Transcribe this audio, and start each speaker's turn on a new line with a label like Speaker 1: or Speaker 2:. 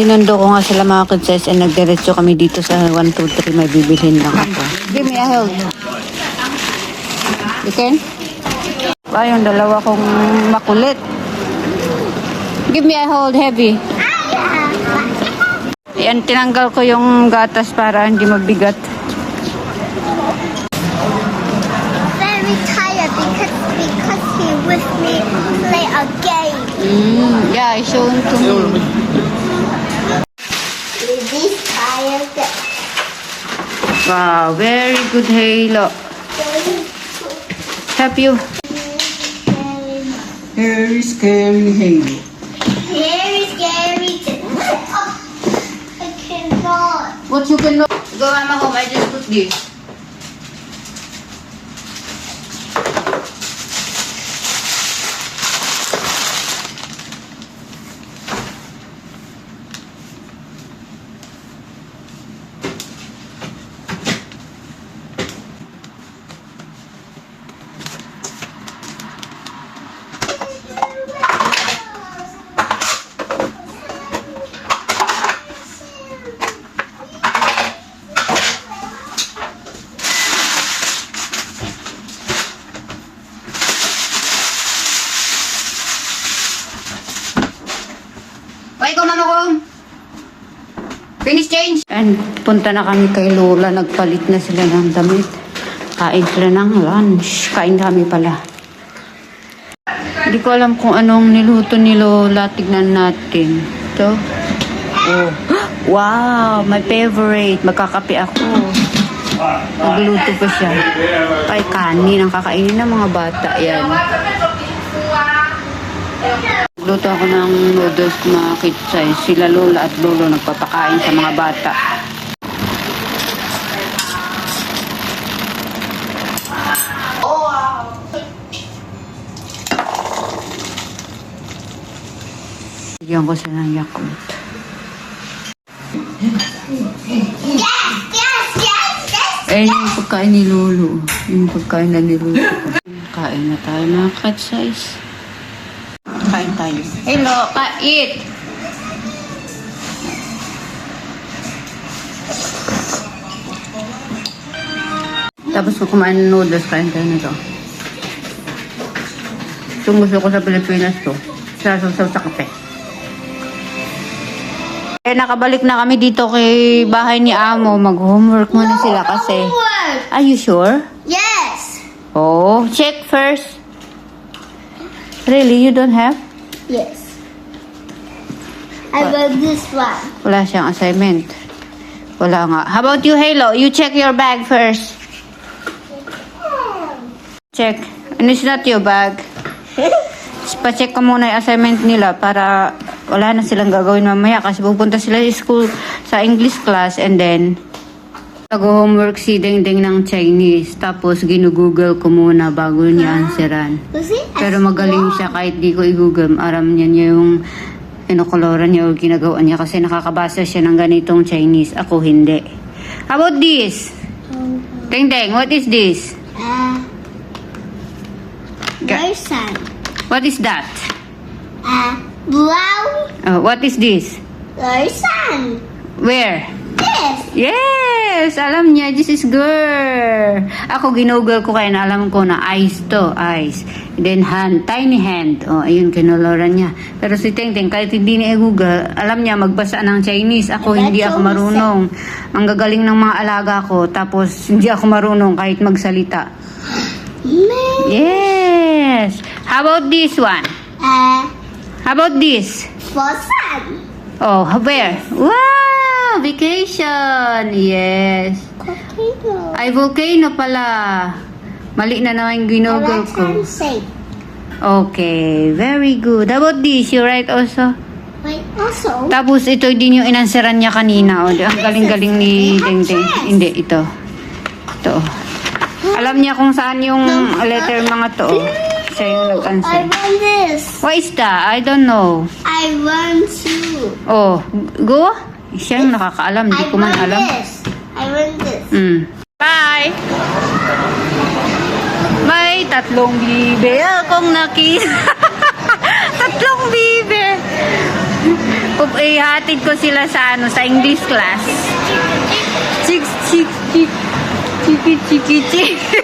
Speaker 1: Sinundo ko nga sila mga kids and nagdiretso kami dito sa 1, 2, 3. May bibilhin lang ako. Give me a hold. You can? Ba, yung dalawa kong makulit. Give me a hold, heavy. Yan, tinanggal ko yung gatas para hindi mabigat.
Speaker 2: very tired because because he with me play a game.
Speaker 1: Mm, yeah, I showed to me. Wow, very good halo. Help you. Very scary halo.
Speaker 2: Very scary. To, oh, I cannot.
Speaker 1: What you can Go mama home, I just put this. Go mama home. Finish change. And punta na kami kay Lola. Nagpalit na sila ng damit. Kain sila ng lunch. Kain kami pala. Hindi ko alam kung anong niluto ni Lola. Tignan natin. Ito. Oh. Wow, my favorite. Magkakape ako. Nagluto pa siya. Ay, kanin ang kakainin ng mga bata. Yan. Luto ako ng noodles kids size. Sila Lola at Lolo nagpapakain sa mga bata. Bigyan ko sila ng Yakult.
Speaker 2: Yes.
Speaker 1: Eh, yung pagkain ni Lolo. Yung pagkain na niluto ko. Kain na tayo mga cat size. Kain tayo. Hello, kait! Tapos kung kumain ng noodles, kain tayo nito. Itong gusto ko sa Pilipinas to. Sasasaw sa kape. Eh, nakabalik na kami dito kay bahay ni Amo. Mag-homework muna sila kasi. Are you sure?
Speaker 2: Yes.
Speaker 1: Oh, check first. Really, you don't have?
Speaker 2: Yes. I love this one.
Speaker 1: Wala siyang assignment. Wala nga. How about you, Halo? You check your bag first. Check. And it's not your bag. Pa-check ko muna yung assignment nila para wala na silang gagawin mamaya kasi pupunta sila sa school sa English class and then nag-homework si Dingding ng Chinese. Tapos ginugoogle ko muna bago niya answeran.
Speaker 2: It?
Speaker 1: Pero magaling siya kahit di ko i-google. Aram niya niya yung kinukoloran niya o ginagawa niya kasi nakakabasa siya ng ganitong Chinese. Ako hindi. How about this? Ding, what is this?
Speaker 2: Uh.
Speaker 1: What is that?
Speaker 2: Uh, brown
Speaker 1: Oh, what is this?
Speaker 2: person.
Speaker 1: Where? Yes! Alam niya, this is girl. Ako, ginugol ko kaya na alam ko na eyes to, eyes. Then hand, tiny hand. Oh, ayun, kinoloran niya. Pero si Teng Teng, kahit hindi niya i-google, alam niya magbasa ng Chinese. Ako, hindi ako marunong. Ang gagaling ng mga alaga ko, tapos hindi ako marunong kahit magsalita.
Speaker 2: Man.
Speaker 1: Yes! How about this one?
Speaker 2: Uh,
Speaker 1: How about this?
Speaker 2: for sun.
Speaker 1: Oh, where? Wow! Vacation! Yes!
Speaker 2: Potato.
Speaker 1: Ay, volcano pala. Mali na naman yung ginugol ko. Okay, very good. How about this? You right also?
Speaker 2: Wait, also.
Speaker 1: Tapos ito din yung inanseran niya kanina. O, ang galing-galing ni Ding Ding. Hindi, ito. Ito. Alam niya kung saan yung letter mga to. oh. Siya yung
Speaker 2: I
Speaker 1: nag-answer.
Speaker 2: want this.
Speaker 1: What is that? I don't know.
Speaker 2: I want you.
Speaker 1: Oh, go? Siya yung nakakaalam. Hindi ko man alam.
Speaker 2: this. I want this.
Speaker 1: Mm. Bye! May tatlong bibe akong nakita. tatlong bibe. Pup- Ihatid ko sila sa ano, sa English class. Chik, chik, chik. Chiki, chiki, chik.